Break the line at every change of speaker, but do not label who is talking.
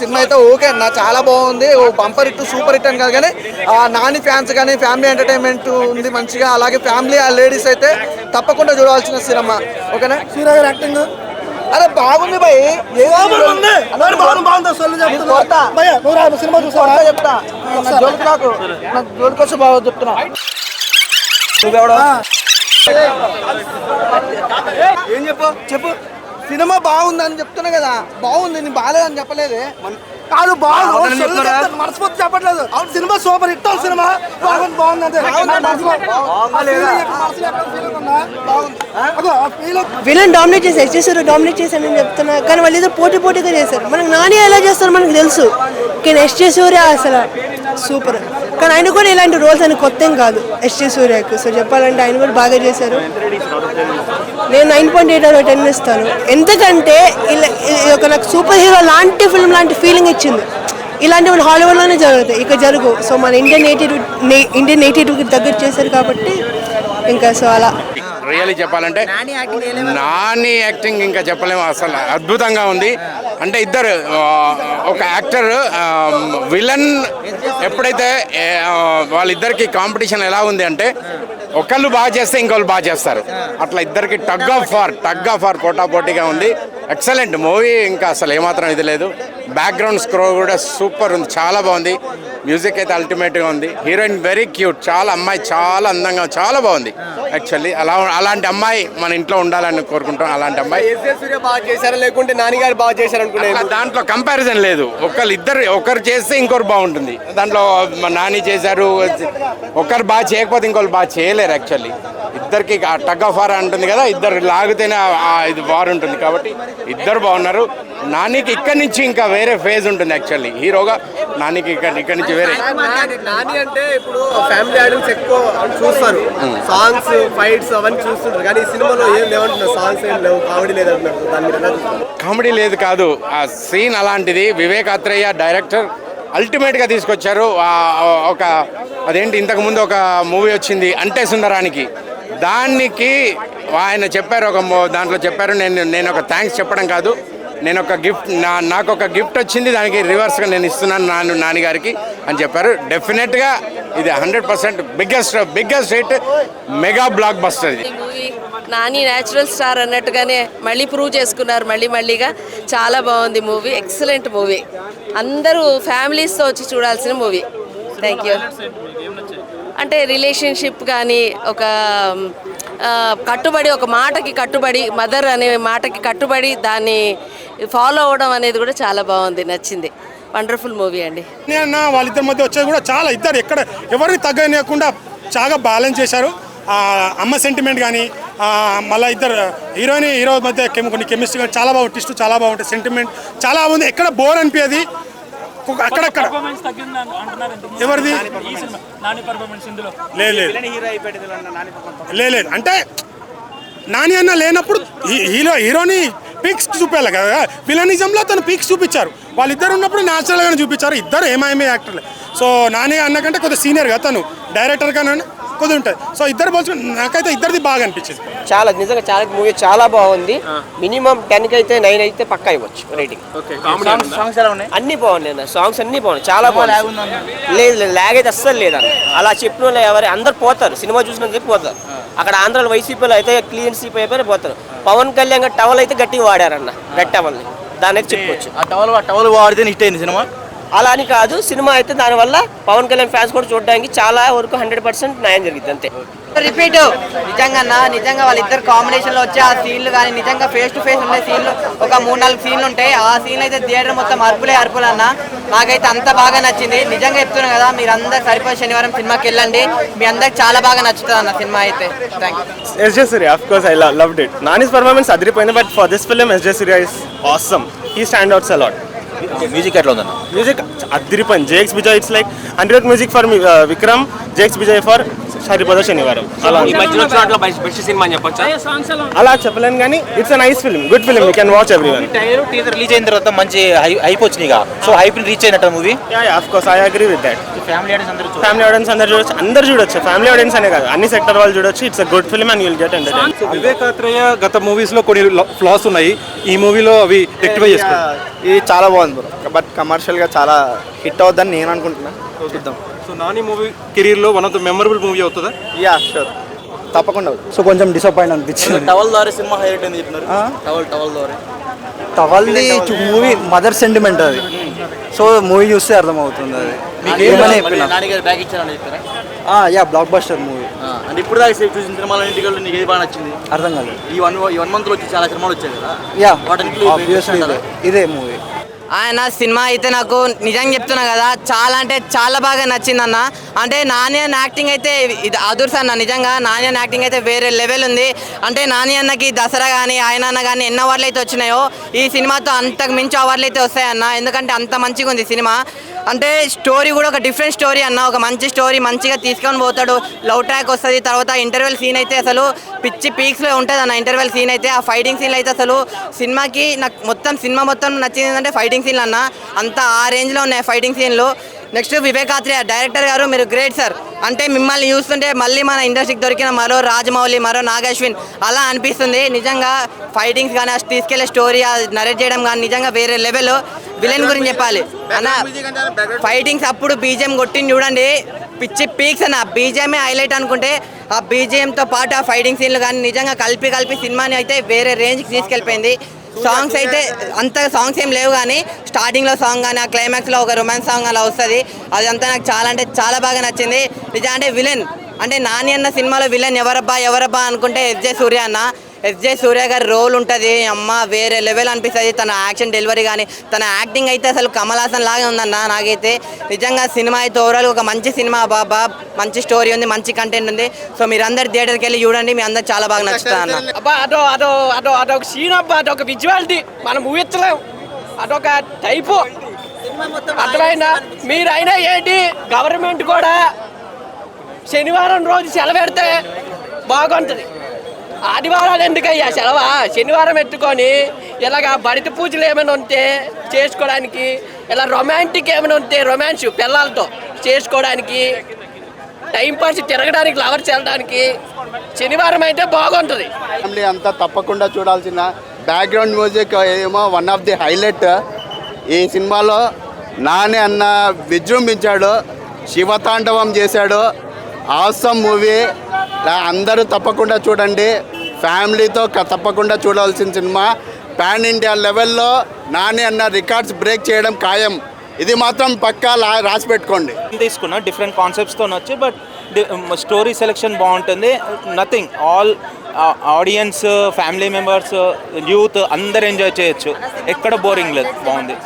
Cinema అయితే okay అన్న చాలా బాగుంది. ఓ బంపర్ హిట్ సూపర్ హిట్ అని కాదు కానీ ఆ నాని ఫ్యాన్స్ కానీ ఫ్యామిలీ ఎంటర్టైన్మెంట్ ఉంది మంచిగా. అలాగే ఫ్యామిలీ ఆ లేడీస్ అయితే తప్పకుండా చూడాల్సిన సినిమా. ఓకేనా?
సూర్య గారి యాక్టింగ్
అరే బాగుంది భయ్.
సినిమా? చూసావా
కొడతా. చెప్తా. నా జోలికి నాకు నా జోలికి వచ్చి బాగా చెప్తున్నా. నువ్వెవడో? ఏం చెప్పు? చెప్పు. సినిమా బాగుందని చెప్తున్నా కదా. బాగుంది నేను బాగాలేదని చెప్పలేదే.
కాదు బాగుంది. మనస్ఫూర్తి చెప్పట్లేదు. అవును సినిమా సూపర్ హిట్ అవును సినిమా. బాగుంది బాగుంది
విలన్ డామినేట్ చేశారు చేశారు డామినేట్ చేశారని చెప్తున్నా. కానీ వాళ్ళు ఏదో పోటీ పోటీగా చేశారు. మనకు నాని ఎలా చేస్తారో మనకు తెలుసు. కానీ ఎస్ సూర్య అసలు సూపర్. కానీ ఆయన కూడా ఇలాంటి రోల్స్ అని కొత్త కాదు ఎస్ సూర్యకు సో చెప్పాలంటే ఆయన కూడా బాగా చేశారు. నేను nine point eight out ten ఇస్తాను. ఎందుకంటే ఇలా ఒక నాకు సూపర్ హీరో లాంటి ఫిల్మ్ లాంటి ఫీలింగ్ ఇచ్చింది. ఇలాంటివి హాలీవుడ్లోనే జరుగుతాయి. ఇక జరుగు. సో మన ఇండియన్ నేటివ్ ఇండియన్ నేటివ్కి దగ్గర చేశారు కాబట్టి ఇంకా సో అలా.
రియల్లీ చెప్పాలంటే నాని యాక్టింగ్ ఇంకా చెప్పలేము. అసలు అద్భుతంగా ఉంది. అంటే ఇద్దరు ఒక యాక్టర్ విలన్ ఎప్పుడైతే వాళ్ళిద్దరికి కాంపిటీషన్ ఎలా ఉంది అంటే ఒకళ్ళు బాగా చేస్తే ఇంకోళ్ళు బాగా చేస్తారు. అట్లా ఇద్దరికి tug of war tug of war పోటా పోటీగా ఉంది. ఎక్సలెంట్ మూవీ ఇంకా అసలు ఏమాత్రం ఇది లేదు. బ్యాక్గ్రౌండ్ స్క్రో కూడా సూపర్ ఉంది చాలా బాగుంది. మ్యూజిక్ అయితే అల్టిమేట్గా ఉంది. హీరోయిన్ వెరీ క్యూట్ చాలా అమ్మాయి చాలా అందంగా చాలా బాగుంది. యాక్చువల్లీ అలా అలాంటి అమ్మాయి మన ఇంట్లో ఉండాలని కోరుకుంటాం అలాంటి అమ్మాయి.
బాగా చేశారా? లేకుంటే నాన్నగారు బాగా చేశారు అనుకునే
అట్లా దాంట్లో కంపారిజన్ లేదు. ఒకళ్ళు ఇద్దరు ఒకరు చేస్తే ఇంకొకరు బాగుంటుంది. దాంట్లో మా నాని చేశారు ఒకరు బాగా చేయకపోతే ఇంకొకరు బాగా చేయలేరు యాక్చువల్లీ ఇద్దరికి టగ్ ఆఫ్ వార్ అంటుంది కదా ఇద్దరు లాగితేనే ఇది వార్ ఉంటుంది కాబట్టి ఇద్దరు బాగున్నారు. నానికి ఇక్కడి నుంచి ఇంకా వేరే ఫేజ్ ఉంటుంది యాక్చువల్లీ హీరోగా నానికి ఇక్కడ ఇక్కడి నుంచి వేరే.
నాని అంటే ఇప్పుడు ఫ్యామిలీ ఐడల్స్ ఎక్కువ చూస్తారు. సాంగ్స్ ఫైట్స్ అవన్నీ చూస్తుంటారు. కానీ ఈ సినిమాలో ఏం లేవంటున్నారు? సాంగ్స్ ఏం లేవు కామెడీ లేదంటున్నారు. దాని మీద ఎలా చూస్తారు?
కామెడీ లేదు కాదు. ఆ సీన్ అలాంటిది వివేక్ అత్రేయ డైరెక్టర్ అల్టిమేట్గా తీసుకొచ్చారు. ఒక అదేంటి ఇంతకు ముందు ఒక మూవీ వచ్చింది అంటే సుందరానికి. దానికి ఆయన చెప్పారు ఒక దాంట్లో చెప్పారు నేను నేను ఒక థ్యాంక్స్ చెప్పడం కాదు. నేను ఒక గిఫ్ట్ నా నాకు ఒక గిఫ్ట్ వచ్చింది దానికి రివర్స్గా నేను ఇస్తున్నాను నాన్న నాన్నగారికి అని చెప్పారు. డెఫినెట్గా ఇది hundred percent biggest biggest hit mega blockbuster ఇది.
మూవీ నాని న్యాచురల్ స్టార్ అన్నట్టుగానే మళ్ళీ ప్రూవ్ చేసుకున్నారు మళ్ళీ మళ్ళీగా. చాలా బాగుంది మూవీ ఎక్సలెంట్ మూవీ. అందరూ ఫ్యామిలీస్తో వచ్చి చూడాల్సిన మూవీ. థ్యాంక్ యూ అంటే రిలేషన్షిప్ కానీ ఒక కట్టుబడి ఒక మాటకి కట్టుబడి మదర్ అనే మాటకి కట్టుబడి దాన్ని ఫాలో అవ్వడం అనేది కూడా చాలా బాగుంది నచ్చింది. వండర్ఫుల్ మూవీ అండి.
నేను వాళ్ళిద్దరి మధ్య వచ్చేది కూడా చాలా ఇద్దరు ఎక్కడ ఎవరిని తగ్గనియకుండా చాలా బ్యాలెన్స్ చేశారు. ఆ, అమ్మ సెంటిమెంట్ కానీ మళ్ళీ ఇద్దరు హీరోయిన్ హీరో మధ్య కెమ్ కొన్ని కెమిస్ట్రీ కానీ చాలా బాగుంటుంది ట్విస్ట్ చాలా బాగుంటుంది సెంటిమెంట్ చాలా బాగుంది. ఎక్కడ బోర్ అనిపించేది అక్కడక్కడ. ఎవరిది? లేదు లేదు. లేదు లేదు. అంటే నాని అన్న లేనప్పుడు హీ- హీరో హీరోని పీక్స్ చూపించాలి కదా. విలనిజంలో తను పీక్స్ చూపించారు. వాళ్ళిద్దరు ఉన్నప్పుడు న్యాచురల్గానే చూపించారు. ఇద్దరు ఏమైమే యాక్టర్లే సో నాని అన్న కంటే కొద్దిగా సీనియర్ కదా తను డైరెక్టర్ కానీ కొద్దిగా ఉంటుంది. సో ఇద్దరు పోల్చుకుంటే నాకైతే ఇద్దరిది బాగా అనిపించింది.
చాలా నిజంగా చాలా మూవీ చాలా బాగుంది. మినిమం టెన్కి అయితే నైన్ అయితే పక్కా ఇవ్వచ్చు రేటింగ్ అన్ని బాగున్నాయి అన్న. సాంగ్స్ అన్ని బాగున్నాయి. చాలా బాగున్నాయి. లేదు లేదు లాగ్ అయితే అస్సలు లేదన్న. అలా చెప్పిన వాళ్ళు ఎవరు అందరు పోతారు. సినిమా చూసినందుకు చెప్పి పోతారు. అక్కడ ఆంధ్రాలో వైసీపీలో అయితే క్లీన్ సీప్ అయిపోయి పోతారు. పవన్ కళ్యాణ్ టవల్ అయితే గట్టిగా వాడారన్న రెడ్ టవల్ని. దాని అయితే చెప్పుకోవచ్చు.
ఆ టవల్ టవల్ వాడితే హిట్ అయింది సినిమా?
అలా అని కాదు సినిమా అయితే దానివల్ల పవన్ కళ్యాణ్ ఫ్యాన్స్ కూడా చూడడానికి చాలా వరకు హండ్రెడ్ పర్సెంట్ న్యాయం జరిగింది అంతే.
రిపీట్. నిజంగా అన్న నిజంగా వాళ్ళిద్దరు కాంబినేషన్లో వచ్చే ఆ సీన్లు కానీ నిజంగా ఫేస్ టు ఫేస్ ఉండే సీన్లు ఒక మూడు నాలుగు సీన్లు ఉంటాయి ఆ సీన్ అయితే థియేటర్ మొత్తం అర్పులే అర్పులు అన్న. నాకైతే అంత బాగా నచ్చింది. నిజంగా చెప్తున్నా కదా మీరు అందరు సరిపోయి శనివారం సినిమాకి వెళ్ళండి. మీ అందరికి చాలా బాగా నచ్చుతుంది అన్న సినిమా అయితే. Thank you
S J Surya of course I loved it Nani's performance అదిరిపోయింది but for this film S J Surya is awesome he stand outs a lot
music ఎట్లా ఉందన్న?
మ్యూజిక్ అదిరిపోయింది. Jakes Vijay it's like hundred music for Vikram Jakes Vijay for
Saripodhaa Sanivaaram. అలా.
ఈ మధ్యలో వచ్చిన వాటిలో best cinema అని చెప్పొచ్చా?
అలా చెప్పలేను కానీ it's a nice film good film you can watch everyone
teaser release అయిన తర్వాత మంచి హైప్ వచ్చినాయి సో హైప్ రీచ్ అయినట్టు movie
of course I agree with that
family audience అందరూ
ఫ్యామిలీ ఆడియన్స్ అందరు చూడొచ్చు. అందరు చూడొచ్చు. ఫ్యామిలీ ఆడియన్స్ అనే కాదు. అన్ని సెక్టర్ వాళ్ళు చూడొచ్చు. It's a good film and you'll get entertain
Vivek Athreya గత మూవీస్లో కొన్ని ఫ్లాస్ ఉన్నాయి. ఈ మూవీలో అవి రెక్టిఫై చేసుకోవాలి
ఇది చాలా బాగుంది బ్రో బట్ కమర్షియల్గా చాలా హిట్ అవుద్దని నేను అనుకుంటున్నా. చూద్దాం
సో నాని మూవీ కెరీర్లో one of the memorable movie అవుతుందా?
యా షూర్ తప్పకుండా సో కొంచెం డిసప్పాయింట్ అనిపించింది.
టవల్ ద్వారా సినిమా హైలైట్ అని చెప్పినారు. టవల్ టవల్ ద్వారా.
టవల్ది మూవీ మదర్ సెంటిమెంట్ అది. సో మూవీ చూస్తే అర్థమవుతుంది అది. ఏమని చెప్పిన యా బ్లాక్ బస్టర్ మూవీ
అంటే ఇప్పుడు దాకా సేవ్ చూసిన సినిమాలు ఇంటికి నీకు ఏది బాగా నచ్చింది?
అర్థం కాలేదు.
ఈ వన్ ఈ వన్ మంత్లో వచ్చి చాలా సినిమాలు వచ్చాయి కదా.
యా ఇదే ఇదే మూవీ
ఆయన సినిమా అయితే నాకు నిజంగా చెప్తున్నా కదా చాలా అంటే చాలా బాగా నచ్చింది అన్న అంటే నాని అన్న యాక్టింగ్ అయితే ఇది అదుర్స్ అన్న నిజంగా నాని అన్న యాక్టింగ్ అయితే వేరే లెవెల్ ఉంది. అంటే నాని అన్నకి దసరా కానీ ఆయన అన్న కానీ ఎన్ని అవార్డులు అయితే వచ్చినాయో ఈ సినిమాతో అంతకు మించి అవార్డులు అయితే వస్తాయన్న. ఎందుకంటే అంత మంచిగా ఉంది సినిమా. అంటే స్టోరీ కూడా ఒక డిఫరెంట్ స్టోరీ అన్న. ఒక మంచి స్టోరీ మంచిగా తీసుకొని పోతాడు. లవ్ ట్రాక్ వస్తుంది. తర్వాత ఇంటర్వెల్ సీన్ అయితే అసలు పిచ్చి పీక్స్లో ఉంటుంది అన్న. ఇంటర్వెల్ సీన్ అయితే ఆ ఫైటింగ్ సీన్లు అయితే అసలు సినిమాకి నాకు మొత్తం సినిమా మొత్తం నచ్చింది ఏంటంటే ఫైటింగ్ సీన్లు అన్న. అంత ఆ రేంజ్లో ఉన్నాయి ఫైటింగ్ సీన్లు నెక్స్ట్ వివేకాత్రేయ డైరెక్టర్ గారు మీరు గ్రేట్ సార్ అంటే మిమ్మల్ని చూస్తుంటే మళ్ళీ మన ఇండస్ట్రీకి దొరికిన మరో రాజమౌళి మరో నాగశ్విన్. అలా అనిపిస్తుంది. నిజంగా ఫైటింగ్స్ కానీ అసలు తీసుకెళ్ళే స్టోరీ నరేట్ చేయడం కానీ నిజంగా వేరే లెవెల్ విలన్ గురించి చెప్పాలి. అన్న ఫైటింగ్స్ అప్పుడు బీజిఎం కొట్టింది చూడండి. పిచ్చి పీక్స్ అన్న. బీజిఎమే హైలైట్ అనుకుంటే ఆ బీజిఎంతో పాటు ఆ ఫైటింగ్ సీన్లు కానీ నిజంగా కలిపి కలిపి సినిమాని అయితే వేరే రేంజ్కి తీసుకెళ్ళిపోయింది. సాంగ్స్ అయితే అంత సాంగ్స్ ఏం లేవు కానీ స్టార్టింగ్లో సాంగ్ కానీ ఆ క్లైమాక్స్లో ఒక రొమాన్స్ సాంగ్ అలా వస్తుంది. అదంతా నాకు చాలా అంటే చాలా బాగా నచ్చింది. నిజం అంటే విలన్ అంటే నాని అన్న సినిమాలో విలన్ ఎవరబ్బా ఎవరబ్బా అనుకుంటే ఎస్జే సూర్య అన్న. ఎస్జే సూర్య గారి రోల్ ఉంటుంది. అమ్మ వేరే లెవెల్ అనిపిస్తుంది. తన యాక్షన్ డెలివరీ కానీ తన యాక్టింగ్ అయితే అసలు కమల్ హాసన్ లాగా ఉందన్న నాకైతే. నిజంగా సినిమా అయితే ఓవరాల్ ఒక మంచి సినిమా బాబా. మంచి స్టోరీ ఉంది మంచి కంటెంట్ ఉంది. సో మీరు అందరు థియేటర్కి వెళ్ళి చూడండి. మీ అందరు చాలా బాగా నచ్చుతుంది అన్న.
అబ్బా అదో అదో అదో అదొక సీన్ అబ్బా అదొక విజువాలిటీ మనం ఊహించలేం అదొక టైపు అర్థమైందా? మీరైనా ఏంటి? గవర్నమెంట్ కూడా శనివారం రోజు సెలవు పెడితే బాగుంటుంది. ఆదివారాలు ఎందుకయ్యా? సెలవా? శనివారం ఎత్తుకొని ఇలాగ బడిత పూజలు ఏమైనా ఉంటే చేసుకోవడానికి ఇలా రొమాంటిక్ ఏమైనా ఉంటే రొమాన్స్ పిల్లలతో చేసుకోవడానికి టైం పాస్ తిరగడానికి లవర్స్ వెళ్ళడానికి శనివారం అయితే బాగుంటుంది.
ఫ్యామిలీ అంతా తప్పకుండా చూడాల్సిన బ్యాక్గ్రౌండ్ మ్యూజిక్ ఏమో వన్ ఆఫ్ ది హైలైట్ ఈ సినిమాలో నాని అన్న విజృంభించాడు శివతాండవం చేశాడు. ఆసమ్ మూవీ అందరూ తప్పకుండా చూడండి. ఫ్యామిలీతో తప్పకుండా చూడాల్సిన సినిమా. పాన్ ఇండియా లెవెల్లో నాని అన్న రికార్డ్స్ బ్రేక్ చేయడం ఖాయం. ఇది మాత్రం పక్కా లా- రాసి పెట్టుకోండి.
తీసుకున్నా డిఫరెంట్ కాన్సెప్ట్స్తో వచ్చి బట్ స్టోరీ సెలెక్షన్ బాగుంటుంది. Nothing all audience family members youth అందరు ఎంజాయ్ చేయొచ్చు. ఎక్కడ బోరింగ్ లేదు. బాగుంది.